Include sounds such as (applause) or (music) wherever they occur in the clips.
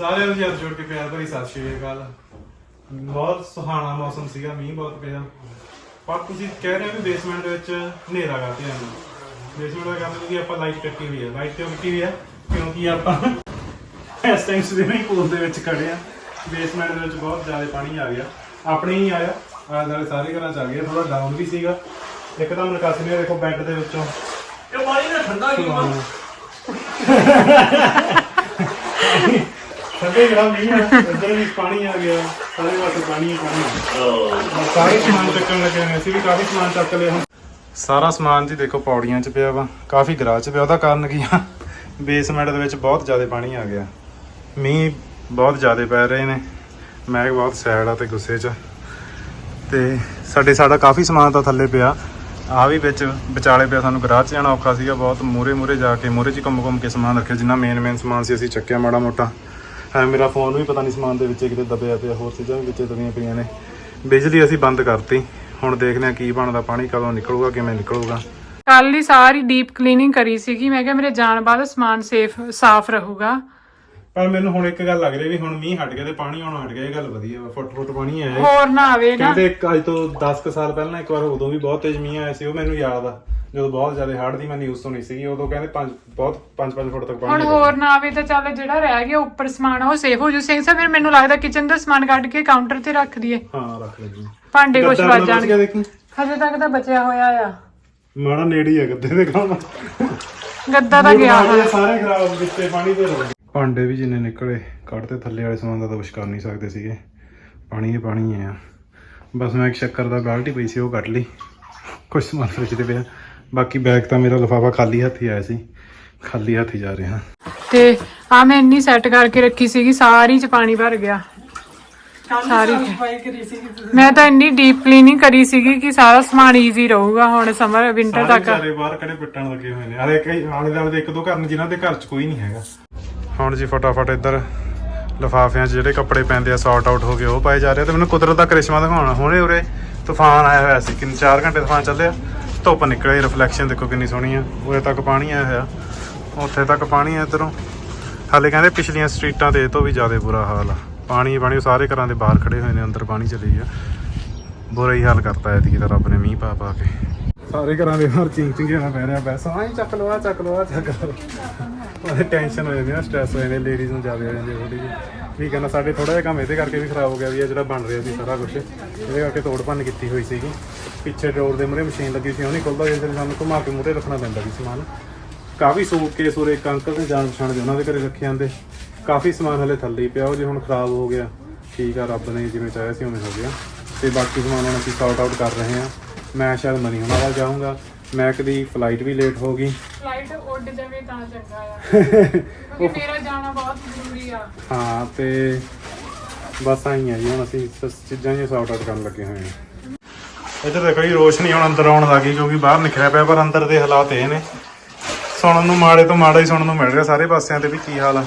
ਸਾਰਿਆਂ ਨੂੰ ਜਦ ਜੋੜ ਕੇ ਪਿਆਰ ਭਰੀ ਸਤਿ ਸ਼੍ਰੀ ਅਕਾਲ। ਬਹੁਤ ਸੁਹਾਣਾ ਮੌਸਮ ਸੀਗਾ ਮੀਂਹ ਬਹੁਤ ਪਿਆ। ਪਰ ਤੁਸੀਂ ਕਹਿ ਰਹੇ ਹੋ ਵੀ ਬੇਸਮੈਂਟ ਵਿੱਚ ਹਨੇਰਾ ਕਰਦੇ ਆਂ। ਬੇਸਮੈਂਟ ਦਾ ਕੰਮ ਕਿ ਆਪਾਂ ਲਾਈਟ ਕੱਟੀ ਹੋਈ ਹੈ ਲਾਈਟ ਕਿਉਂ ਕੱਟੀ ਹੋਈ ਹੈ ਕਿਉਂਕਿ ਆਪਾਂ ਇਸ ਟਾਈਮ ਸਵਿਮਿੰਗ ਪੂਲ ਦੇ ਵਿੱਚ ਖੜੇ ਆ। ਬੇਸਮੈਂਟ ਦੇ ਵਿੱਚ ਬਹੁਤ ਜ਼ਿਆਦਾ ਪਾਣੀ ਆ ਗਿਆ। ਆਪਣੇ ਹੀ ਆਇਆ। ਆਲੇ ਦੁਆਲੇ ਸਾਰੇ ਘਰਾਂ ਚ ਆ ਗਿਆ। ਥੋੜਾ ਡਾਊਨ ਵੀ ਸੀਗਾ। ਇੱਕਦਮ ਨਿਕਾਸੀ ਨੇ ਦੇਖੋ ਬੈੱਡ ਦੇ ਵਿੱਚੋਂ। ਇਹ ਪਾਣੀ ਨਾ ਠੰਡਾ ਕੀ ਵਾ (laughs) ਸਾਡੇ ਜਿਹੜਾ ਮੀਂਹ ਆ, ਇੱਧਰ ਵੀ ਪਾਣੀ ਆ ਗਿਆ, ਸਾਰੇ ਪਾਸੇ ਪਾਣੀ ਹੀ ਪਾਣੀ ਆ। ਸਾਰੇ ਸਮਾਨ ਚੱਕਣ ਲੱਗੇ ਨੇ ਅਸੀਂ ਵੀ ਕਾਫੀ ਸਮਾਨ ਚੱਕ ਲਿਆ ਹੁਣ। ਸਾਰਾ ਸਮਾਨ ਜੀ ਦੇਖੋ ਪੌੜੀਆਂ 'ਚ ਪਿਆ ਵਾ, ਕਾਫੀ ਗਰਾਜ 'ਚ ਪਿਆ, ਉਹਦਾ ਕਾਰਨ ਕੀ ਆ? ਬੇਸਮੈਂਟ ਦੇ ਵਿੱਚ ਬਹੁਤ ਜ਼ਿਆਦਾ ਪਾਣੀ ਆ ਗਿਆ। ਮੀਂਹ ਬਹੁਤ ਜ਼ਿਆਦਾ ਪੈ ਰਹੇ ਨੇ, ਮੈਂ ਬਹੁਤ ਸੈਡ ਆ ਤੇ ਗੁੱਸੇ 'ਚ। ਤੇ ਸਾਡੇ ਸਾਡਾ ਕਾਫੀ ਸਮਾਨ ਤਾਂ ਥੱਲੇ ਪਿਆ ਆ ਵੀ ਵਿੱਚ ਵਿਚਾਲੇ ਪਿਆ, ਸਾਨੂੰ ਗਰਾਜ 'ਚ ਜਾਣਾ ਔਖਾ ਸੀਗਾ, ਬਹੁਤ ਮੂਰੇ ਮੂਰੇ ਜਾ ਕੇ ਮੂਰੇ 'ਚ ਹੀ ਘੁੰਮ ਘੁੰਮ ਕੇ ਸਮਾਨ ਰੱਖਿਆ, ਜਿੰਨਾ ਮੇਨ ਮੇਨ ਸਮਾਨ ਸੀ ਅਸੀਂ ਚੱਕਿਆ ਮਾੜਾ ਮੋਟਾ। ਐ ਮੇਰਾ ਫੋਨ ਵੀ ਪਤਾ ਨਹੀਂ ਸਮਾਨ ਦੇ ਵਿੱਚ ਕਿਤੇ ਦਬਿਆ ਪਿਆ, ਹੋਰ ਚੀਜ਼ਾਂ ਵੀ ਵਿੱਚ ਦਬੀਆਂ ਪਈਆਂ ਨੇ। ਬਿਜਲੀ ਅਸੀਂ ਬੰਦ ਕਰਤੀ। ਹੁਣ ਦੇਖਦੇ ਹਾਂ ਕੀ ਬਣਦਾ, ਪਾਣੀ ਕਦੋਂ ਨਿਕਲੂਗਾ, ਕਿਵੇਂ ਨਿਕਲੂਗਾ। ਕੱਲ ਹੀ ਸਾਰੀ ਡੀਪ ਕਲੀਨਿੰਗ ਕਰੀ ਸੀਗੀ। ਮੈਂ ਕਿਹਾ ਮੇਰੇ ਜਾਣ ਬਾਅਦ ਸਮਾਨ ਸੇਫ ਸਾਫ਼ ਰਹੂਗਾ। ਪਰ ਮੈਨੂੰ ਹੁਣ ਇੱਕ ਗੱਲ ਲੱਗ ਰਹੀ ਵੀ ਹੁਣ ਮੀਂਹ ਹਟ ਗਿਆ ਤੇ ਪਾਣੀ ਆਉਣਾ ਹਟ ਗਿਆ ਇਹ ਗੱਲ ਵਧੀਆ ਵਾ ਫੁੱਟ ਫੁੱਟ ਪਾਣੀ ਆਇਆ ਹੋਰ ਨਾ ਆਵੇ ਨਾ। ਕਹਿੰਦੇ ਇੱਕ ਅੱਜ ਤੋਂ 10 ਕੁ ਸਾਲ ਪਹਿਲਾਂ ਇੱਕ ਵਾਰ ਉਦੋਂ ਵੀ ਬਹੁਤ ਤੇਜ਼ ਮੀਂਹ ਆਇਆ ਸੀ ਉਹ ਮੈਨੂੰ ਯਾਦ ਆ। ਜਦੋਂ ਬਹੁਤ ਜ਼ਿਆਦਾ ਹੜ੍ਹ ਦੀ ਮੈਂ ਨਿਊਜ਼ ਸੁਣੀ ਸੀਗੀ ਉਦੋਂ ਕਹਿੰਦੇ ਪੰਜ ਬਹੁਤ 5-5 ਫੁੱਟ ਤੱਕ ਹੁਣ ਪਾਣੀ ਹੋਰ ਨਾ ਆਵੇ ਤਾਂ ਚੱਲ ਜਿਹੜਾ ਰਹਿ ਗਿਆ ਉੱਪਰ ਸਮਾਨ ਉਹ ਸੇਫ ਹੋ ਜੂ। ਸਿੰਘ ਸਾਹਿਬ ਫਿਰ ਮੈਨੂੰ ਲੱਗਦਾ ਕਿਚਨ ਦਾ ਸਮਾਨ ਕੱਢ ਕੇ ਕਾਊਂਟਰ ਤੇ ਰੱਖ ਦਈਏ। ਹਾਂ ਰੱਖ ਲੈ ਜੀ। ਭਾਂਡੇ ਕੁਛ ਵੱਜ ਜਾਣਗੇ। ਦੇਖੀ? ਹਜੇ ਤੱਕ ਤਾਂ ਬਚਿਆ ਹੋਇਆ ਆ। ਮਾੜਾ ਨੇੜੇ ਹੀ ਆ ਗੱਦੇ ਦੇ ਕੰਮ ਗੱਦਾ ਤਾਂ ਗਿਆ ਹੋਇਆ। ਸਾਰੇ ਖਰਾਬ ਵਿੱਚੇ ਪਾਣੀ ਦੇ ਰੋਗੇ ਭਾਂਡੇ ਵੀ ਜਿੰਨੇ ਨਿਕਲੇ ਕੱਢਦੇ ਥੱਲੇ ਵਾਲੇ ਸਮਾਨ ਦਾ ਤਾਂ ਕਰ ਨਹੀਂ ਸਕਦੇ ਸੀਗੇ। ਪਾਣੀ ਹੀ ਪਾਣੀ ਹੈ ਆ। ਬਸ ਮੈਂ ਇੱਕ ਸ਼ੱਕਰ ਦਾ ਬਾਲਟੀ ਪਈ ਸੀ ਉਹ ਕੱਢ ਲਈ। ਕੁਛ ਸਮਾਨ ਫ੍ਰਿਜ ਤੇ ਪਿਆ। ਬਾਕੀ ਬੈਗ ਤਾਂ ਮੇਰਾ ਲਿਫਾਫਾ ਖਾਲੀ ਹੱਥ ਹੀ ਆਇਆ ਸੀ। ਖਾਲੀ ਹੱਥ ਹੀ ਜਾ ਰਹੇ। ਹਾਂ ਤੇ ਆ ਮੈਂ ਇੰਨੀ ਸੈੱਟ ਕਰਕੇ ਰੱਖੀ ਸੀਗੀ ਸਾਰੀ ਚ ਪਾਣੀ ਭਰ ਗਿਆ। ਸਾਰੀ ਮੈਂ ਤਾਂ ਇੰਨੀ ਡੀਪ ਕਲੀਨਿੰਗ ਕਰੀ ਸੀਗੀ ਕਿ ਸਾਰਾ ਸਮਾਨ ਈਜ਼ੀ ਰਹੂਗਾ ਹੁਣ ਸਮਰ ਵਿੰਟਰ ਸਾਰੇ ਤੱਕ। ਵਿਚਾਰੇ ਬਾਹਰ ਖੜੇ ਪਿੱਟਣ ਲੱਗੇ ਹੋਏ ਨੇ। ਆਲੇ ਕਈ ਆਲੇ ਦੁਆਲੇ ਦੇ ਇੱਕ ਦੋ ਘਰ ਨੇ ਜਿਨ੍ਹਾਂ ਦੇ ਘਰ 'ਚ ਕੋਈ ਨਹੀਂ ਹੈਗਾ। ਹੁਣ ਜੀ ਫਟਾਫਟ ਇੱਧਰ ਲਫਾਫਿਆਂ 'ਚ ਜਿਹੜੇ ਕੱਪੜੇ ਪੈਂਦੇ ਆ ਸੌਰਟ ਆਊਟ ਹੋ ਗਏ, ਉਹ ਪਾਏ ਜਾ ਰਹੇ ਆ ਤੇ ਮੈਨੂੰ ਕੁਦਰਤ ਦਾ ਕਰਿਸ਼ਮਾ ਦਿਖਾਉਣਾ। ਹੁਣੇ ਉਰੇ ਤੂਫਾਨ ਆਇਆ ਹੋਇਆ ਸੀ, ਕਿੰਨੇ 4 ਘੰਟੇ ਤੂਫਾਨ ਚੱਲਿਆ। ਧੁੱਪ ਨਿਕਲੀ ਰਿਫਲੈਕਸ਼ਨ ਦੇਖੋ ਕਿੰਨੀ ਸੋਹਣੀ ਆ। ਉਰੇ ਤੱਕ ਪਾਣੀ ਆਇਆ ਹੋਇਆ। ਉੱਥੇ ਤੱਕ ਪਾਣੀ ਆ ਇੱਧਰੋਂ। ਹਾਲੇ ਕਹਿੰਦੇ ਪਿਛਲੀਆਂ ਸਟਰੀਟਾਂ ਤੇ ਇਹ ਤੋਂ ਵੀ ਜ਼ਿਆਦਾ ਬੁਰਾ ਹਾਲ ਆ। ਪਾਣੀ ਪਾਣੀ, ਉਹ ਸਾਰੇ ਘਰਾਂ ਦੇ ਬਾਹਰ ਖੜੇ ਹੋਏ ਨੇ, ਅੰਦਰ ਪਾਣੀ ਚਲੀ ਗਿਆ। ਬੁਰਾ ਹੀ ਹਾਲ ਕਰਤਾ ਐਤਕੀ ਤਾਂ ਰੱਬ ਨੇ ਮੀਂਹ ਪਾ ਪਾ ਕੇ। ਸਾਰੇ ਘਰਾਂ ਦੇ ਬਾਹਰ ਚਿੰਗ ਚਿੰਗਿਆਣਾ ਪੈ ਰਿਹਾ ਬਸ ਆਹ ਚੱਕ ਲਓ ਚੱਕ ਲਓ ਚੱਕ ਲਓ। ਉਹਦੇ ਟੈਨਸ਼ਨ ਹੋ ਜਾਂਦੀ ਨਾ ਸਟ੍ਰੈਸ ਹੋ ਜਾਂਦੇ ਲੇਡੀਜ਼ ਨੂੰ ਜ਼ਿਆਦਾ ਹੋ ਜਾਂਦੀ ਥੋੜੀ ਜਿਹੀ ਵੀ ਕਹਿੰਦਾ ਸਾਡੇ ਥੋੜਾ ਜਿਹਾ ਕੰਮ ਇਹਦੇ ਕਰਕੇ ਵੀ ਖਰਾਬ ਹੋ ਗਿਆ ਵੀ ਇਹ ਜਿਹੜਾ ਬਣ ਰਿਹਾ ਸੀ ਸਾਰਾ ਕੁਝ ਇਹਦੇ ਕਰਕੇ ਤੋੜ ਭੰਨ ਕੀਤੀ ਹੋਈ ਸੀਗੀ। ਪਿੱਛੇ ਡੋਰ ਦੇ ਮੂਹਰੇ ਮਸ਼ੀਨ ਲੱਗੀ ਸੀ, ਉਹ ਨਹੀਂ ਖੁੱਲਦਾ, ਜਿਸ ਸਾਨੂੰ ਘੁਮਾ ਕੇ ਮੂਹਰੇ ਰੱਖਣਾ ਪੈਂਦਾ ਸੀ ਸਮਾਨ। ਕਾਫੀ ਸੂਟ ਕੇਸ ਉਰੇ ਇੱਕ ਅੰਕਲ ਨੇ ਜਾਣ ਪਛਾਣ ਦੇ ਉਹਨਾਂ ਦੇ ਘਰੇ ਰੱਖੇ ਜਾਂਦੇ ਕਾਫੀ ਸਮਾਨ ਹਲੇ ਥੱਲੇ ਪਿਆ, ਉਹ ਜੇ ਹੁਣ ਖਰਾਬ ਹੋ ਗਿਆ, ਠੀਕ ਆ, ਰੱਬ ਨੇ ਜਿਵੇਂ ਚਾਹਿਆ ਸੀ ਉਵੇਂ ਹੋ ਗਿਆ। ਤੇ ਬਾਕੀ ਸਮਾਨ ਹੁਣ ਅਸੀਂ ਸੌਰਟ ਆਊਟ ਕਰ ਰਹੇ ਹਾਂ। ਮੈਂ ਸ਼ਾਇਦ ਮਨੀ ਹੁਣਾਂ ਵੱਲ ਜਾਊਂਗਾ। ਮੈਕ ਦੀ ਫਲਾਈਟ ਵੀ ਲੇਟ ਹੋ ਗਈ। ਫਲਾਈਟ ਉੱਡ ਜਾਵੇ ਤਾਂ ਚੰਗਾ ਆ। (laughs) ਕਿਉਂਕਿ ਮੇਰਾ ਜਾਣਾ ਬਹੁਤ ਜ਼ਰੂਰੀ ਆ। ਹਾਂ ਤੇ ਬਸ ਆਈ ਆ ਜੀ ਹੁਣ ਅਸੀਂ ਸ- ਚੀਜ਼ਾਂ ਜਿਹੀਆਂ ਸੌਰਟ ਆਊਟ ਕਰਨ ਲੱਗੇ ਹੋਏ ਹਾਂ ਇੱਧਰ ਦੇਖੋ ਜੀ ਰੋਸ਼ਨੀ ਹੁਣ ਅੰਦਰ ਆਉਣ ਲੱਗੀ ਕਿਉਂਕਿ ਬਾਹਰ ਨਿਕਲਿਆ ਪਿਆ ਪਰ ਅੰਦਰ ਦੇ ਹਾਲਾਤ ਇਹ ਨੇ। ਸੁਣਨ ਨੂੰ ਮਾੜੇ ਤੋਂ ਮਾੜਾ ਹੀ ਸੁਣਨ ਨੂੰ ਮਿਲ ਰਿਹਾ ਸਾਰੇ ਪਾਸਿਆਂ ਤੇ ਵੀ ਕੀ ਹਾਲ ਆ।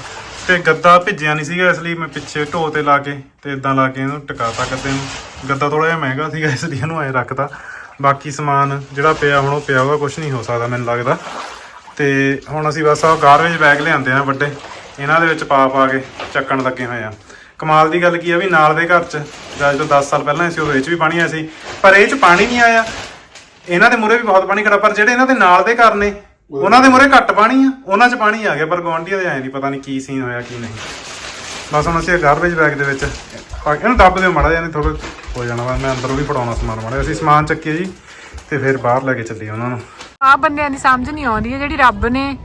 ਤੇ ਗੱਦਾ ਭਿੱਜਿਆ ਨਹੀਂ ਸੀਗਾ ਇਸ ਲਈ ਮੈਂ ਪਿੱਛੇ ਢੋ ਤੇ ਲਾ ਕੇ ਤੇ ਇਦਾਂ ਲਾ ਕੇ ਇਹਨੂੰ ਟਿਕਾਤਾ ਗੱਦੇ ਨੂੰ। ਗੱਦਾ ਥੋੜਾ ਜਿਹਾ ਮਹਿੰਗਾ ਸੀਗਾ ਇਸ ਲਈ ਇਹਨੂੰ ਐ ਰੱਖਤਾ। ਬਾਕੀ ਸਮਾਨ ਜਿਹੜਾ ਪਿਆ ਹੁਣ ਉਹ ਪਿਆ ਹੋਗਾ ਕੁਝ ਨਹੀਂ ਹੋ ਸਕਦਾ ਮੈਨੂੰ ਲੱਗਦਾ। ਤੇ ਹੁਣ ਅਸੀਂ ਬਸ ਆਹ ਗਾਰਬੇਜ ਬੈਗ ਲਿਆਂਦੇ ਆ ਵੱਡੇ। ਇਹਨਾਂ ਦੇ ਵਿੱਚ ਪਾ ਪਾ ਕੇ ਚੱਕਣ ਲੱਗੇ ਹੋਏ ਆ। ਕਮਾਲ ਦੀ ਗੱਲ ਕੀ ਆ ਵੀ ਨਾਲ ਦੇ ਘਰ 'ਚ ਜਦ ਤੋਂ 10 ਸਾਲ ਪਹਿਲਾਂ ਸੀ ਉਹਦੇ ਵਿੱਚ ਵੀ ਪਾਣੀ ਆਇਆ ਸੀ, ਪਰ ਇਹ 'ਚ ਪਾਣੀ ਨਹੀਂ ਆਇਆ। ਇਹਨਾਂ ਦੇ ਮੂਰੇ ਵੀ ਬਹੁਤ ਪਾਣੀ ਖੜਾ, ਪਰ ਜਿਹੜੇ ਇਹਨਾਂ ਦੇ ਨਾਲ ਦੇ ਘਰ ਨੇ, ਉਹਨਾਂ ਦੇ ਮੂਰੇ ਘੱਟ ਪਾਣੀ ਆ, ਉਹਨਾਂ 'ਚ ਪਾਣੀ ਆ ਗਿਆ, ਪਰ ਗਵਾਂਢੀਆਂ ਦੇ ਆਏ ਨਹੀਂ ਪਤਾ ਨਹੀਂ ਕੀ ਸੀਨ ਹੋਇਆ, ਕੀ ਨਹੀਂ। ਬਸ ਹੁਣ ਅਸੀਂ ਗਾਰਬੇਜ ਬੈਗ ਦੇ ਵਿੱਚ ਇਹਨੂੰ ਦੱਬ ਦਿਓ ਮਾੜਾ ਜਿਹਾ ਨਹੀਂ ਥੋੜਾ ਹੋ ਜਾਣਾ ਵਾ। ਮੈਂ ਅੰਦਰੋਂ ਵੀ ਫੜਾਉਣਾ ਸਮਾਨ ਮਾੜਾ। ਅਸੀਂ ਸਮਾਨ ਚੱਕੀਏ ਜੀ ਤੇ ਫਿਰ ਬਾਹਰ ਲੈ ਕੇ ਚੱਲੀਏ ਉਹਨਾਂ ਨੂੰ। ਆ ਬੰਦਿਆਂ ਦੀ ਸਮਝ ਨਹੀਂ ਆਉਂਦੀ ਹੈ ਜਿਹੜੀ ਰੱਬ ਨੇ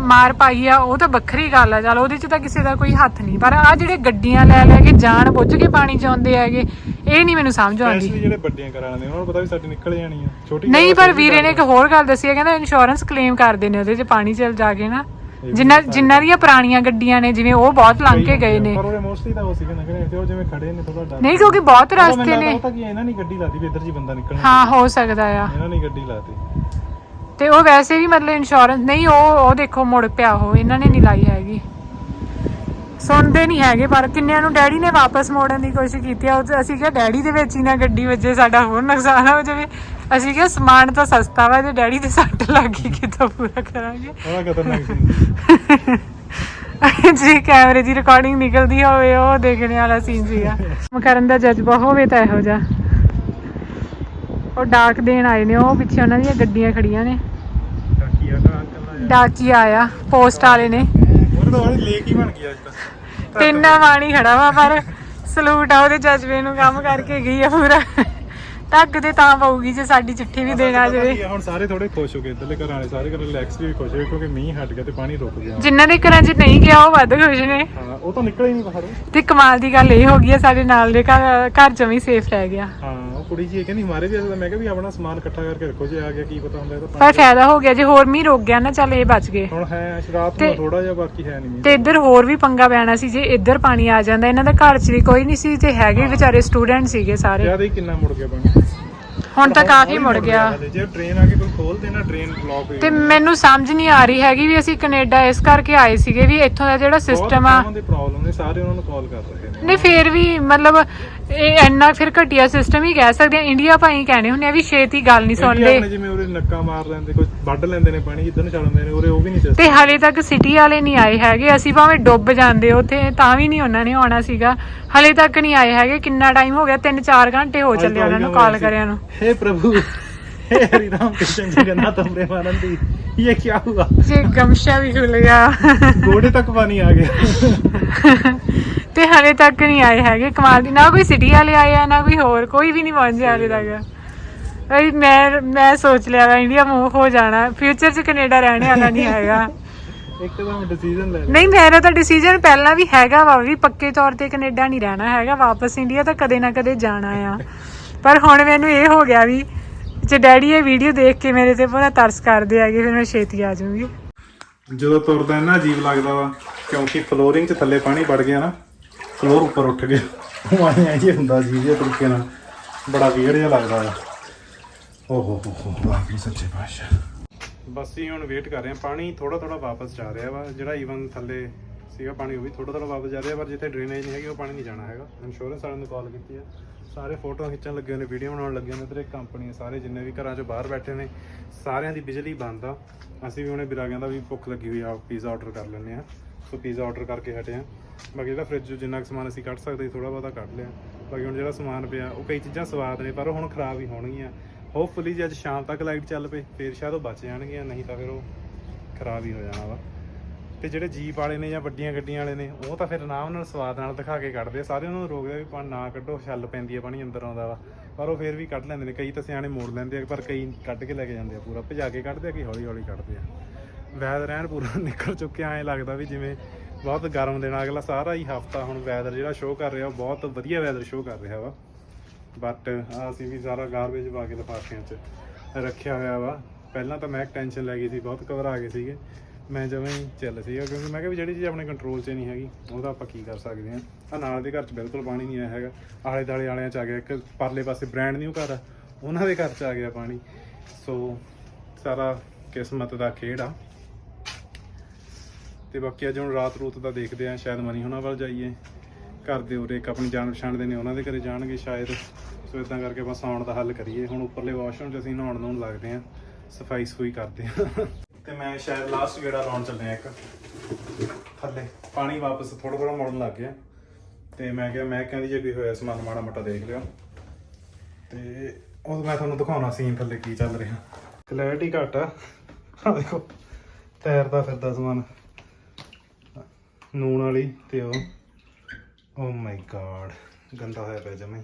ਮਾਰ ਪਾਈ ਆ ਉਹ ਤਾਂ ਵੱਖਰੀ ਗੱਲ ਆ। ਚਲ ਉਹਦੇ 'ਚ ਤਾਂ ਕਿਸੇ ਦਾ ਕੋਈ ਹੱਥ ਨਹੀਂ। ਪਰ ਆ ਜਿਹੜੇ ਗੱਡੀਆਂ ਲੈ ਲੈ ਕੇ ਜਾਣ ਬੁੱਝ ਕੇ ਪਾਣੀ 'ਚ ਆਉਂਦੇ ਹੈਗੇ ਇਹ ਨਹੀਂ ਮੈਨੂੰ ਸਮਝ ਆਉਂਦੀ। ਸਪੈਸ਼ਲੀ ਜਿਹੜੇ ਵੱਡੀਆਂ ਕਰਾਂ ਨੇ ਉਹਨਾਂ ਨੂੰ ਪਤਾ ਵੀ ਸਾਡੀ ਨਿਕਲ ਜਾਣੀ ਆ। ਛੋਟੀ ਨਹੀਂ ਪਰ ਵੀਰੇ ਨੇ ਇੱਕ ਹੋਰ ਗੱਲ ਦੱਸੀ ਹੈ ਕਹਿੰਦਾ ਇੰਸ਼ੋਰੈਂਸ ਕਲੇਮ ਕਰਦੇ ਨੇ ਉਹਦੇ 'ਚ ਪਾਣੀ 'ਚ ਜਾ ਕੇ ਨਾ। ਜਿੰਨਾ ਜਿੰਨਾਂ ਦੀਆਂ ਪੁਰਾਣੀਆਂ ਗੱਡੀਆਂ ਨੇ ਜਿਵੇਂ ਉਹ ਬਹੁਤ ਲੰਘ ਕੇ ਗਏ ਨੇ। ਪਰ ਉਹਦੇ ਮੋਸਟਲੀ ਤਾਂ ਉਹ ਸੀਗੇ ਨਾ ਕਿ ਉਹ ਜਿਵੇਂ ਖੜੇ ਨੇ ਥੋੜਾ ਡਰ ਨਹੀਂ ਕਿਉਂਕਿ ਬਹੁਤ ਰਸਤੇ ਨੇ। ਉਹ ਤਾਂ ਕੀ ਇਹਨਾਂ ਨੇ ਗੱਡੀ ਲਾਤੀ ਵੀ ਇੱਧਰ ਜੀ ਬੰਦਾ ਨਿਕਲਣਾ ਹਾਂ ਹੋ ਸਕਦਾ ਆ। ਇਹਨਾਂ ਨੇ ਗੱਡੀ ਲਾਤੀ। ਤੇ ਉਹ ਵੈਸੇ ਵੀ ਮਤਲਬ ਇੰਸ਼ੋਰੈਂਸ ਨਹੀਂ ਉਹ ਉਹ ਦੇਖੋ ਮੁੜ ਪਿਆ ਉਹ ਇਹਨਾਂ ਨੇ ਨਹੀਂ ਲਾਈ ਹੈਗੀ। ਸੁਣਦੇ ਨਹੀਂ ਹੈਗੇ ਪਰ ਕਿੰਨਿਆਂ ਨੂੰ ਡੈਡੀ ਨੇ ਵਾਪਸ ਮੋੜਨ ਦੀ ਕੋਸ਼ਿਸ਼ ਕੀਤੀ ਆ ਉਹ ਅਸੀਂ ਕਿਹਾ ਡੈਡੀ ਦੇ ਵਿੱਚ ਹੀ ਨਾ ਗੱਡੀ ਵੱਜੇ ਸਾਡਾ ਹੋਰ ਨੁਕਸਾਨ ਹੋ ਜਾਵੇ। ਅਸੀਂ ਕਿਹਾ ਸਮਾਨ ਤਾਂ ਸਸਤਾ ਵਾ ਜੇ ਡੈਡੀ ਦੇ ਸੱਟ ਲੱਗ ਗਈ ਕਿੱਥੋਂ ਪੂਰਾ ਕਰਾਂਗੇ? ਬੜਾ ਖਤਰਨਾਕ ਸੀ। ਜੀ ਕੈਮਰੇ ਦੀ ਰਿਕਾਰਡਿੰਗ ਨਿਕਲਦੀ ਹੋਵੇ ਉਹ ਦੇਖਣ ਵਾਲਾ ਸੀਨ ਸੀਗਾ। ਕਰਨ ਦਾ ਜਜ਼ਬਾ ਹੋਵੇ ਤਾਂ ਇਹੋ ਜਿਹਾ। ਉਹ ਡਾਕ ਦੇਣ ਆਏ ਨੇ ਉਹ ਪਿੱਛੇ ਉਹਨਾਂ ਦੀਆਂ ਗੱਡੀਆਂ ਖੜੀਆਂ ਨੇ। ਆ ਅੰਕਲ ਡਾਕੀ ਆਇਆ ਪੋਸਟ ਵਾਲੇ ਨੇ। ਉਹ ਤਾਂ ਵਾਲੀ ਲੇਕ ਹੀ ਬਣ ਗਈ ਅੱਜ ਤਾਂ। ਤਿੰਨਾ ਵਾਣੀ ਖੜਾ ਵਾ ਪਰ ਸਲੂਟ ਆ ਉਹਦੇ ਜਜ਼ਬੇ ਨੂੰ ਕੰਮ ਕਰਕੇ ਗਈ ਆ ਪੂਰਾ। ਟੱਗ ਤੇ ਤਾਂ ਪਊਗੀ ਜੇ ਸਾਡੀ ਚਿੱਠੀ ਵੀ ਦੇਣ ਆ ਜਾਵੇ। ਹੁਣ ਸਾਰੇ ਥੋੜੇ ਖੁਸ਼ ਹੋ ਗਏ ਇੱਧਰਲੇ ਘਰਾਂ ਵਾਲੇ ਸਾਰੇ ਘਰ ਰਿਲੈਕਸ ਵੀ ਖੁਸ਼ ਹੋਏ ਕਿਉਂਕਿ ਮੀਂਹ ਹਟ ਗਿਆ ਤੇ ਪਾਣੀ ਰੁਕ ਗਿਆ। ਜਿਨ੍ਹਾਂ ਦੇ ਘਰਾਂ 'ਚ ਨਹੀਂ ਗਿਆ ਉਹ ਵੱਧ ਖੁਸ਼ ਨੇ। ਹਾਂ ਉਹ ਤਾਂ ਨਿਕਲ ਹੀ ਨਹੀਂ ਬਾਹਰ। ਤੇ ਕਮਾਲ ਦੀ ਗੱਲ ਇਹ ਹੋ ਗਈ ਹੈ ਸਾਡੇ ਨਾਲ ਦੇ ਘਰ ਘਰ ਜਮੀ ਸੇਫ ਰਹਿ ਗਿਆ। ਹਾਂ। ਕੁੜੀ ਜੀ ਇਹ ਕਹਿੰਦੀ ਮਾਰੇ ਵੀ ਅਸਲ ਮੈਂ ਕਿਹਾ ਵੀ ਆਪਣਾ ਸਮਾਨ ਇਕੱਠਾ ਕਰਕੇ ਰੱਖੋ ਜੇ ਆ ਗਿਆ ਕੀ ਪਤਾ ਹੁੰਦਾ ਇਹ ਤਾਂ ਪਰ ਪਾਣੀ ਫਾਇਦਾ ਹੋ ਗਿਆ ਜੇ ਹੋਰ ਮੀਂਹ ਰੁਕ ਗਿਆ ਨਾ ਚੱਲ ਇਹ ਬਚ ਗਏ। ਹੁਣ ਹੈ ਰਾਤ ਨੂੰ ਥੋੜਾ ਜਿਹਾ ਬਾਕੀ ਹੈ ਨਹੀਂ ਤੇ ਇੱਧਰ ਹੋਰ ਵੀ ਪੰਗਾ ਪੈਣਾ ਸੀ ਜੇ ਇੱਧਰ ਪਾਣੀ ਆ ਜਾਂਦਾ ਇਹਨਾਂ ਦਾ ਘਰ 'ਚ ਵੀ ਕੋਈ ਨਹੀਂ ਸੀ ਤੇ ਹੈਗੇ ਵਿਚਾਰੇ ਸਟੂਡੈਂਟ ਸੀਗੇ ਸਾਰੇ। ਜ਼ਿਆਦਾ ਹੀ ਕਿੰਨਾ ਮੁੜ ਗਿਆ ਪਾਣੀ। ਹੁਣ ਤਾਂ ਕਾਫੀ ਮੁੜ ਗਿਆ। ਹਲੇ ਜੇ ਟ੍ਰੇਨ ਆ ਕੇ ਕੋਈ ਖੋਲ ਦੇ ਨਾ ਟ੍ਰੇਨ ਬਲੌਕ ਹੋਈ ਤੇ ਮੈਨੂੰ ਸਮਝ ਨਹੀਂ ਆ ਰਹੀ ਹੈਗੀ ਵੀ ਅਸੀਂ ਕੈਨੇਡਾ ਇਸ ਕਰਕੇ ਆਏ ਸੀਗੇ ਵੀ ਇੱਥੋਂ ਦਾ ਜਿਹੜਾ ਸਿਸਟਮ ਆ। ਪ੍ਰੋਬਲਮ ਨੇ ਸਾਰੇ ਉਹਨਾਂ ਨੂੰ ਕਾਲ ਕਰ ਰਹੇ ਨੇ। ਨਹੀਂ ਫੇਰ ਵੀ ਮਤਲਬ ਇਹ ਇੰਨਾ ਫਿਰ ਘਟਿਆ ਸਿਸਟਮ ਹੀ ਕਹਿ ਸਕਦੇ ਆ। ਇੰਡੀਆ ਭਾਈ ਕਹਿੰਦੇ ਹੁੰਦੇ ਆ ਵੀ ਛੇਤੀ ਗੱਲ ਨਹੀਂ ਸੁਣਦੇ। ਤੇ ਹਾਲੇ ਤੱਕ ਸਿਟੀ ਵਾਲੇ ਨਹੀਂ ਆਏ ਹੈਗੇ। ਅਸੀਂ ਭਾਵੇਂ ਡੁੱਬ ਜਾਂਦੇ ਉੱਥੇ ਤਾਂ ਵੀ ਨਹੀਂ ਉਹਨਾਂ ਨੇ ਆਉਣਾ ਸੀਗਾ। ਹਾਲੇ ਤੱਕ ਨਹੀਂ ਆਏ ਹੈਗੇ। ਕਿੰਨਾ ਟਾਈਮ ਹੋ ਗਿਆ? 3-4 ਘੰਟੇ ਹੋ ਚੱਲੇ ਉਹਨਾਂ ਨੂੰ ਕਾਲ ਕਰਿਆ ਨੂੰ। ਹੇ ਪ੍ਰਭੂ ਹੇ ਹਰੀ ਰਾਮ ਕ੍ਰਿਸ਼ਨ ਜਗਨਨਾਥ ਅਮਰੇ ਮਾਨਨ ਦੀ। ਇਹ ਕੀ ਹੁਆ ਜੇ ਗਮਸ਼ਾ ਵੀ ਹੁਲ ਗਿਆ। ਗੋੜੇ ਤੱਕ ਪਾਣੀ ਆ ਗਿਆ। (laughs) ਤੇ ਹਲੇ ਤੱਕ ਨਹੀਂ ਆਏ ਹੈਗੇ। ਕਮਾਲ ਦੀ ਨਾ ਕੋਈ ਸਿਟੀ ਵਾਲੇ ਆਏ ਆ ਨਾ ਕੋਈ ਹੋਰ ਕੋਈ ਵੀ ਨਹੀਂ ਪਹੁੰਚਿਆ ਹਲੇ ਤੱਕ। ਬਈ ਮੈਂ ਮੈਂ ਸੋਚ ਲਿਆ ਵਾ ਇੰਡੀਆ ਮੂਵ ਹੋ ਜਾਣਾ। ਫਿਊਚਰ 'ਚ ਕੈਨੇਡਾ ਰਹਿਣੇ ਵਾਲਾ ਨਹੀਂ ਹੈਗਾ। ਇੱਕਦਮ ਡਿਸੀਜਨ ਲੈ ਲਿਆ। ਨਹੀਂ ਮੇਰਾ ਤਾਂ ਡਿਸੀਜਨ ਪਹਿਲਾਂ ਵੀ ਹੈਗਾ ਵਾ ਵੀ ਪੱਕੇ ਤੌਰ ਤੇ ਕੈਨੇਡਾ ਨਹੀਂ ਰਹਿਣਾ ਹੈਗਾ। ਵਾਪਸ ਇੰਡੀਆ ਤਾਂ ਕਦੇ ਨਾ ਕਦੇ ਜਾਣਾ ਆ। ਪਰ ਹੁਣ ਮੈਨੂੰ ਇਹ ਹੋ ਗਿਆ ਵੀ ਜੇ ਡੈਡੀ ਇਹ ਵੀਡੀਓ ਦੇਖ ਕੇ ਮੇਰੇ ਤੇ ਪੂਰਾ ਤਰਸ ਕਰਦੇ ਹੈਗੇ ਫਿਰ ਮੈਂ ਛੇਤੀ ਆ ਜਾਊਂਗੀ। ਜਦੋਂ ਤੁਰਦਾ ਇੰਨਾ ਅਜੀਬ ਲੱਗਦਾ ਵਾ ਕਿਉਂਕਿ ਫਲੋਰਿੰਗ 'ਚ ਥੱਲੇ ਪਾਣੀ ਵੜ ਗਿਆ ਨਾ। ਫਲੋਰ ਉੱਪਰ ਉੱਠ ਗਿਆ ਉਹ ਆਈ ਜੇ ਹੁੰਦਾ ਸੀ ਜੇ ਤਰੀਕੇ ਨਾਲ ਬੜਾ ਵੀੜ ਜਿਹਾ ਲੱਗਦਾ ਆ। ਓ ਹੋ ਹੋ ਹੋ ਸੱਚੇ ਪਾਤਸ਼ਾਹ। ਬਸ ਹੀ ਹੁਣ ਵੇਟ ਕਰ ਰਹੇ ਆ ਪਾਣੀ ਥੋੜਾ ਥੋੜਾ ਵਾਪਸ ਜਾ ਰਿਹਾ ਵਾ। ਜਿਹੜਾ ਈਵਨ ਥੱਲੇ ਸੀਗਾ ਪਾਣੀ, ਉਹ ਵੀ ਥੋੜਾ ਥੋੜਾ ਵਾਪਸ ਜਾ ਰਿਹਾ, ਪਰ ਜਿੱਥੇ ਡਰੇਨੇਜ ਨਹੀਂ ਹੈਗੀ, ਉਹ ਪਾਣੀ ਨਹੀਂ ਜਾਣਾ ਹੈਗਾ। ਇੰਸ਼ੋਰੈਂਸ ਵਾਲਿਆਂ ਨੂੰ ਕਾਲ ਕੀਤੀ ਆ। ਸਾਰੇ ਫੋਟੋਆਂ ਖਿੱਚਣ ਲੱਗੇ ਹੋਏ ਨੇ ਵੀਡੀਓ ਬਣਾਉਣ ਲੱਗੇ ਨੇ ਤੇ ਕੰਪਨੀ ਸਾਰੇ ਜਿੰਨੇ ਵੀ ਘਰਾਂ 'ਚੋਂ ਬਾਹਰ ਬੈਠੇ ਨੇ, ਸਾਰਿਆਂ ਦੀ ਬਿਜਲੀ ਬੰਦ ਆ। ਅਸੀਂ ਵੀ ਹੁਣੇ ਬਿਰਾਗਿਆਂ ਦਾ ਵੀ ਭੁੱਖ ਲੱਗੀ ਹੋਈ ਆ ਪੀਜ਼ਾ ਆਰਡਰ ਕਰ ਲੈਂਦੇ ਆ ਸੋ ਪੀਜ਼ਾ ਆਰਡਰ ਕਰਕੇ ਹਟੇ ਆ। ਬਾਕੀ ਜਿਹੜਾ ਫ੍ਰਿਜ 'ਚੋਂ ਜਿੰਨਾ ਕੁ ਸਮਾਨ ਅਸੀਂ ਕੱਢ ਸਕਦੇ ਥੋੜਾ ਬਹੁਤਾ ਕੱਢ ਲਿਆ। ਬਾਕੀ ਹੁਣ ਜਿਹੜਾ ਸਮਾਨ ਪਿਆ, ਉਹ ਕਈ ਚੀਜ਼ਾਂ ਸਵਾਦ ਨੇ, ਪਰ ਉਹ ਹੁਣ ਖਰਾਬ ਹੀ ਹੋਣਗੀਆਂ। ਹੋਪਫੁਲੀ ਜੇ ਅੱਜ ਸ਼ਾਮ ਤੱਕ ਲਾਈਟ ਚੱਲ ਪਏ, ਫੇਰ ਸ਼ਾਇਦ ਉਹ ਬਚ ਜਾਣਗੀਆਂ, ਨਹੀਂ ਤਾਂ ਫਿਰ ਉਹ ਖਰਾਬ ਹੀ ਹੋ ਜਾਣਾ ਵਾ। ਤੇ ਜਿਹੜੇ ਜੀਪ ਵਾਲੇ ਨੇ ਜਾਂ ਵੱਡੀਆਂ ਗੱਡੀਆਂ ਵਾਲੇ ਨੇ, ਉਹ ਤਾਂ ਫਿਰ ਆਰਾਮ ਨਾਲ ਸਵਾਦ ਨਾਲ ਦਿਖਾ ਕੇ ਕੱਢਦੇ ਆ। ਸਾਰੇ ਉਹਨਾਂ ਨੂੰ ਰੋਕਦੇ ਆ ਵੀ ਪਾਣੀ ਨਾ ਕੱਢੋ, ਛੱਲ ਪੈਂਦੀ ਆ ਪਾਣੀ ਅੰਦਰ ਆਉਂਦਾ ਵਾ। ਪਰ ਉਹ ਫਿਰ ਵੀ ਕੱਢ ਲੈਂਦੇ ਨੇ। ਕਈ ਤਾਂ ਸਿਆਣੇ ਮੋੜ ਲੈਂਦੇ ਆ, ਪਰ ਕਈ ਕੱਢ ਕੇ ਲੈ ਕੇ ਜਾਂਦੇ ਆ ਪੂਰਾ। ਭਜਾ ਕੇ ਕੱਢਦੇ ਆ ਕਿ ਹੌਲੀ ਹੌਲੀ ਕੱਢਦੇ ਆ। ਵੈਦਰ ਰਹਿਣ ਪੂਰਾ (laughs) ਨਿਕਲ ਚੁੱਕਿਆ, ਐਂ ਲੱਗਦਾ ਵੀ ਜਿਵੇਂ ਬਹੁਤ ਗਰਮ ਦਿਨ ਅਗਲਾ ਸਾਰਾ ਹੀ ਹਫਤਾ ਹੁਣ ਵੈਦਰ ਜਿਹੜਾ ਸ਼ੋਅ ਕਰ ਰਿਹਾ, ਉਹ ਬਹੁਤ ਵਧੀਆ ਵੈਦਰ ਸ਼ੋਅ ਕਰ ਰਿਹਾ ਵਾ। ਬਟ ਅਸੀਂ ਵੀ ਸਾਰਾ ਗਾਰਬੇਜ ਪਾ ਕੇ ਲਿਫਾਫਿਆਂ 'ਚ ਰੱਖਿਆ ਹੋਇਆ ਵਾ। ਪਹਿਲਾਂ ਤਾਂ ਮੈਂ ਟੈਨਸ਼ਨ ਲੈ ਗਈ ਸੀ, ਬਹੁਤ ਘਬਰਾ ਗਏ ਸੀਗੇ। ਮੈਂ ਜਮਾਂ ਹੀ ਚੱਲ ਸੀਗਾ, ਕਿਉਂਕਿ ਮੈਂ ਕਿਹਾ ਵੀ ਜਿਹੜੀ ਚੀਜ਼ ਆਪਣੇ ਕੰਟਰੋਲ 'ਚ ਨਹੀਂ ਹੈਗੀ, ਉਹਦਾ ਆਪਾਂ ਕੀ ਕਰ ਸਕਦੇ ਹਾਂ। ਆ ਨਾਲ ਦੇ ਘਰ 'ਚ ਬਿਲਕੁਲ ਪਾਣੀ ਨਹੀਂ ਆਇਆ ਹੈਗਾ। ਆਲੇ ਦਾਲੇ ਵਾਲਿਆਂ 'ਚ ਆ ਗਿਆ, ਇੱਕ ਪਰਲੇ ਪਾਸੇ ਬ੍ਰਾਂਡ ਨਿਊ ਘਰ ਆ, ਉਹਨਾਂ ਦੇ ਘਰ 'ਚ ਆ ਗਿਆ ਪਾਣੀ। ਸੋ ਸਾਰਾ ਕਿਸਮਤ ਦਾ ਖੇਡ ਆ। ਤੇ ਬਾਕੀ ਅੱਜ ਹੁਣ ਰਾਤ ਰੂਤ ਦਾ ਦੇਖਦੇ ਆ ਸ਼ਾਇਦ ਮਨੀ ਹੁਣਾਂ ਵੱਲ ਜਾਈਏ। ਘਰ ਦੇ ਉਰੇ ਇੱਕ ਆਪਣੀ ਜਾਣ ਪਛਾਣ ਦੇ ਨੇ, ਉਹਨਾਂ ਦੇ ਘਰੇ ਜਾਣਗੇ ਸ਼ਾਇਦ। ਸੋ ਇਦਾਂ ਕਰਕੇ ਬਸ ਆਉਣ ਦਾ ਹੱਲ ਕਰੀਏ। ਹੁਣ ਉੱਪਰਲੇ ਵਾਸ਼ਰੂਮ 'ਚ ਅਸੀਂ ਨਹਾਉਣ ਨੂੰ ਲੱਗਦੇ ਆ ਸਫ਼ਾਈ ਸਫੂਈ ਕਰਦੇ ਆ (laughs) ਤੇ ਮੈਂ ਸ਼ਾਇਦ ਲਾਸਟ ਗੇੜਾ ਲਾਉਣ ਚੱਲੇ ਆ ਇੱਕ। ਥੱਲੇ ਪਾਣੀ ਵਾਪਸ ਥੋੜਾ ਥੋੜਾ ਮੁੜਨ ਲੱਗ ਗਿਆ। ਤੇ ਮੈਂ ਕਿਹਾ, ਮੈਂ ਕਹਿੰਦੀ ਜੇ ਕੋਈ ਹੋਇਆ ਸਮਾਨ ਮਾੜਾ ਮੋਟਾ ਦੇਖ ਲਿਓ। ਤੇ ਉਹ ਮੈਂ ਤੁਹਾਨੂੰ ਦਿਖਾਉਣਾ ਸੀਨ ਥੱਲੇ ਕੀ ਚੱਲ ਰਿਹਾ। ਕਲੈਰਿਟੀ ਘੱਟ ਆ। ਦੇਖੋ, ਤੈਰਦਾ ਫਿਰਦਾ ਸਮਾਨ। ਨੂਣ ਵਾਲੀ ਤੇ ਉਹ ਓ ਮਾਈ ਗॉड ਗੰਦਾ ਹੋਇਆ ਪਿਆ ਜਮੇ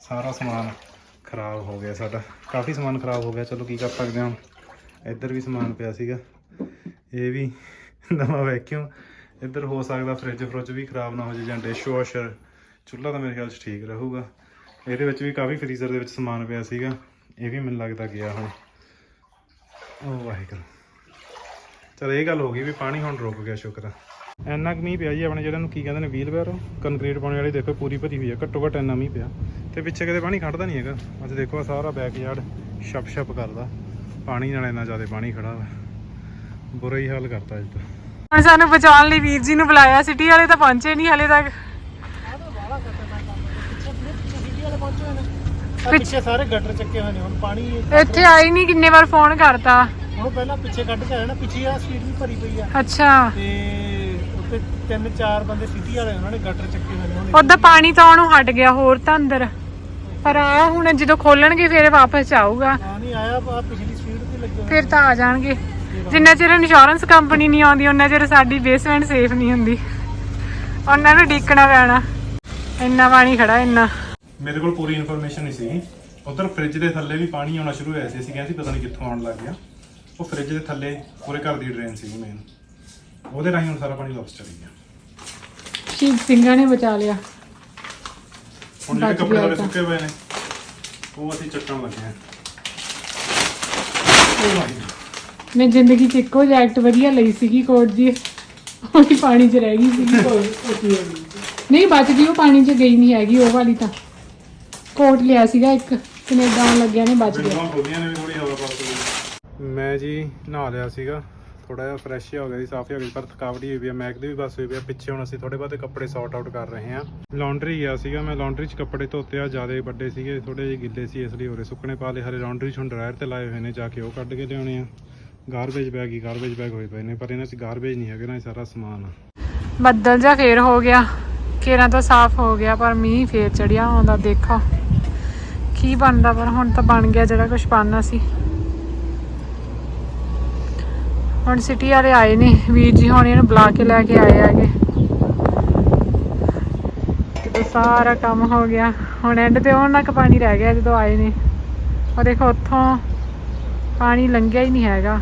ਸਾਰਾ ਸਮਾਨ ਖਰਾਬ ਹੋ ਗਿਆ ਸਾਡਾ। ਕਾਫੀ ਸਮਾਨ ਖਰਾਬ ਹੋ ਗਿਆ। ਚਲੋ ਕੀ ਕਰ ਸਕਦੇ ਹਾਂ ਇੱਧਰ ਵੀ ਸਮਾਨ ਪਿਆ ਸੀਗਾ। ਇਹ ਵੀ ਨਵਾਂ ਵੈਕਿਊਮ ਇੱਧਰ ਹੋ ਸਕਦਾ ਫ੍ਰਿਜ ਫ੍ਰਿਜ ਵੀ ਖਰਾਬ ਨਾ ਹੋ ਜਾਏ ਜਾਂ ਡਿਸ਼ ਵਾਸ਼ਰ ਚੁੱਲ੍ਹਾ ਤਾਂ ਮੇਰੇ ਖਿਆਲ 'ਚ ਠੀਕ ਰਹੂਗਾ। ਇਹਦੇ ਵਿੱਚ ਵੀ ਕਾਫੀ ਫਰੀਜ਼ਰ ਦੇ ਵਿੱਚ ਸਮਾਨ ਪਿਆ ਸੀਗਾ। ਇਹ ਵੀ ਮੈਨੂੰ ਲੱਗਦਾ ਗਿਆ ਹੁਣ। ਓ ਵਾਹਿਗੁਰੂ। ਚਲ ਇਹ ਗੱਲ ਹੋ ਗਈ ਵੀ ਪਾਣੀ ਹੁਣ ਰੁਕ ਗਿਆ ਸ਼ੁਕਰ ਆ। ਇੰਨਾ ਕੁ ਮੀਂਹ ਪਿਆ ਜੀ ਆਪਣੇ ਜਿਹੜਾ ਨੂੰ ਕੀ ਕਹਿੰਦੇ ਨੇ ਵੀਲ ਬੈਰੋ ਕੰਕਰੀਟ ਪਾਉਣ ਵਾਲੀ ਦੇਖੋ ਪੂਰੀ ਭਰੀ ਹੋਈ ਆ ਘੱਟੋ ਘੱਟ ਇੰਨਾ ਮੀਂਹ ਪਿਆ। ਤੇ ਪਿੱਛੇ ਕਿਤੇ ਪਾਣੀ ਖੜਦਾ ਨਹੀਂ ਹੈਗਾ। ਅੱਜ ਦੇਖੋ ਸਾਰਾ ਬੈਕਯਾਰਡ ਛਪ ਛਪ ਕਰਦਾ। ਪਾਣੀ ਨਾਲ ਇੰਨਾ ਜ਼ਿਆਦਾ ਪਾਣੀ ਖੜਾ ਵਾ। ਬੁਰਾ ਹੀ ਹਾਲ ਕਰਤਾ ਅੱਜ ਤਾਂ। ਹੁਣ ਸਾਨੂੰ ਬਚਾਉਣ ਲਈ ਵੀਰ ਜੀ ਨੂੰ ਬੁਲਾਇਆ ਸਿਟੀ ਵਾਲੇ ਤਾਂ ਪਹੁੰਚੇ ਨਹੀਂ ਹਲੇ ਤੱਕ। ਪਿੱਛੇ ਸਾਰੇ ਗਟਰ ਚੱਕੇ ਹੋਏ ਨੇ ਹੁਣ ਪਾਣੀ ਇੱਥੇ ਆਈ ਨਹੀਂ ਕਿੰਨੇ ਵਾਰ ਫੋਨ ਕਰਤਾ। ਹੁਣ ਪਹਿਲਾਂ ਪਿੱਛੇ ਕੱਢ ਕੇ ਆਇਆ ਨਾ ਪਿੱਛੇ ਆ ਸੀਟ ਵੀ ਭਰੀ ਪਈ ਆ। ਅੱਛਾ। ਤੇ ਤੇ ਤਿੰਨ ਚਾਰ ਬੰਦੇ ਸਿਟੀ ਵਾਲੇ ਉਹਨਾਂ ਨੇ ਗਟਰ ਚੱਕੇ ਹੋਏ ਨੇ ਹੁਣ ਉਦੋਂ ਪਾਣੀ ਤਾਂ ਉਹਨੂੰ ਹਟ ਗਿਆ ਹੋਰ ਤਾਂ ਅੰਦਰ। ਪਰ ਆ ਹੁਣ ਜਦੋਂ ਖੋਲਣਗੇ ਫਿਰ ਵਾਪਸ ਆਊਗਾ ਹਾਂ ਨਹੀਂ ਆਇਆ ਆ ਪਿਛਲੀ ਸਪੀਡ ਤੇ ਲੱਗੇ ਹੋਏ ਫਿਰ ਤਾਂ ਆ ਜਾਣਗੇ। ਜਿੰਨਾ ਚਿਰ ਇੰਸ਼ੋਰੈਂਸ ਕੰਪਨੀ ਨਹੀਂ ਆਉਂਦੀ ਉਹਨਾਂ ਚਿਰ ਸਾਡੀ ਬੇਸਮੈਂਟ ਸੇਫ ਨਹੀਂ ਹੁੰਦੀ। ਉਹਨਾਂ ਨੂੰ ਡੀਕਣਾ ਪੈਣਾ। ਇੰਨਾ ਪਾਣੀ ਖੜਾ ਇੰਨਾ। ਮੇਰੇ ਕੋਲ ਪੂਰੀ ਇਨਫੋਰਮੇਸ਼ਨ ਨਹੀਂ ਸੀ ਉਧਰ ਫ੍ਰਿਜ ਦੇ ਥੱਲੇ ਵੀ ਪਾਣੀ ਆਉਣਾ ਸ਼ੁਰੂ ਹੋਇਆ ਸੀ। ਅਸੀਂ ਕਹਿੰਦੇ ਸੀ ਪਤਾ ਨਹੀਂ ਕਿੱਥੋਂ ਆਉਣ ਲੱਗ ਗਿਆ। ਉਹ ਫ੍ਰਿਜ ਦੇ ਥੱਲੇ ਪੂਰੇ ਘਰ ਦੀ ਡਰੇਨ ਸੀ ਮੇਨ ਉਹਦੇ ਰਾਹੀਂ ਹੁਣ ਸਾਰਾ ਪਾਣੀ ਵਾਪਸ ਚਲੀ ਗਿਆ। ਸ਼ੀਪ ਸਿੰਘਾਂ ਨੇ ਬਚਾ ਲਿਆ। ਹੁਣ ਜਿਹੜੇ ਬਚ ਕੱਪੜੇ ਗਿਆ ਤਾਂ। ਸੁੱਕੇ ਪਏ ਨੇ ਉਹ ਅਸੀਂ ਚੱਕਣ ਲੱਗੇ ਆ ਉਹ ਵਾਹਿਗੁਰੂ। ਮੈਂ ਜ਼ਿੰਦਗੀ 'ਚ ਇੱਕੋ ਜੈਕਟ ਵਧੀਆ ਲਈ ਸੀਗੀ ਕੋਟ ਦੀ। ਉਹ ਵੀ ਪਾਣੀ 'ਚ ਰਹਿ ਗਈ ਸੀਗੀ। ਨਹੀਂ ਬਚਦੀ ਉਹ ਪਾਣੀ 'ਚ ਗਈ ਨਹੀਂ ਹੈਗੀ ਉਹ ਵਾਲੀ ਤਾਂ। ਕੋਟ ਲਿਆ ਸੀਗਾ ਇੱਕ ਕੈਨੇਡਾ ਆਉਣ ਲੱਗਿਆ ਨੇ ਬਚ ਗਿਆ। ਵਿੰਡੋਆਂ ਖੋਲੀਆਂ ਨੇ ਵੀ ਥੋੜੀ ਹਵਾ ਪਾਸ ਹੋਈ ਮੈਂ ਜੀ ਨਹਾ ਲਿਆ ਸੀਗਾ। ਥੋੜਾ ਜਿਹਾ ਫਰੈਸ਼ ਹੋ ਗਿਆ ਸੀ ਸਾਫ਼ ਹੋ ਗਿਆ ਪਰ ਥਕਾਵਟ ਹੀ ਹੋਈ ਵੀ ਮੈਕ ਦੀ ਵੀ ਬਸ ਹੋਈ ਵੀ ਪਿੱਛੇ ਹੁਣ ਅਸੀਂ ਥੋੜੇ ਬਹੁਤੇ ਕੱਪੜੇ ਸੌਰਟ ਆਊਟ ਕਰ ਰਹੇ ਹਾਂ। ਲਾਂਡਰੀ ਗਿਆ ਸੀਗਾ, ਮੈਂ ਲਾਂਡਰੀ 'ਚ ਕੱਪੜੇ ਧੋਤੇ ਆ, ਜ਼ਿਆਦਾ ਵੱਡੇ ਸੀਗੇ ਥੋੜੇ ਜਿਹੇ ਗਿੱਲੇ ਸੀ, ਇਸ ਲਈ ਹੋਰੇ ਸੁੱਕਣੇ ਪਾ ਲਏ। ਹਰੇ ਲਾਂਡਰੀ 'ਚ ਹੁਣ ਡਰਾਇਰ ਤੇ ਲਾਏ ਹੋਏ ਨੇ, ਜਾ ਕੇ ਉਹ ਕੱਢ ਕੇ ਲਿਆਉਣੇ ਆ। ਗਾਰਬੇਜ ਬੈਗ ਹੀ ਗਾਰਬੇਜ ਬੈਗ ਹੋਏ ਪਏ ਨੇ, ਪਰ ਇਹਨਾਂ 'ਚ ਗਾਰਬੇਜ ਨਹੀਂ ਹੈਗੇ, ਨਾ ਇਹ ਸਾਰਾ ਸਮਾਨ ਆ। ਬੱਦਲ ਜਾਂ ਫੇਰ ਹੋ ਗਿਆ। ਕੇਰਾਂ ਤਾਂ ਸਾਫ਼ ਹੋ ਗਿਆ, ਪਰ ਮੀਂਹ ਫੇਰ ਚੜਿਆ ਆਉਂਦਾ ਦੇਖੋ। ਕੀ ਬਣਦਾ, ਪਰ ਹੁਣ ਤਾਂ ਬਣ ਗਿਆ ਜਿਹੜਾ ਕੁਝ ਬਣਨਾ ਸੀ। ਹੁਣ ਸਿਟੀ ਵਾਲੇ ਆਏ ਨੇ। ਵੀਰ ਜੀ ਹੁਣ ਇਹਨੂੰ ਬੁਲਾ ਕੇ ਲੈ ਕੇ ਆਏ ਹੈਗੇ। ਤੇ ਸਾਰਾ ਕੰਮ ਹੋ ਗਿਆ। ਹੁਣ ਐਂਡ ਤੇ ਉਹਨਾਂ ਤੱਕ ਪਾਣੀ ਰਹਿ ਗਿਆ ਜਦੋਂ ਆਏ ਨੇ। ਉਹ ਦੇਖੋ ਉੱਥੋਂ ਪਾਣੀ ਲੰਘਿਆ ਹੀ ਨਹੀਂ ਹੈਗਾ।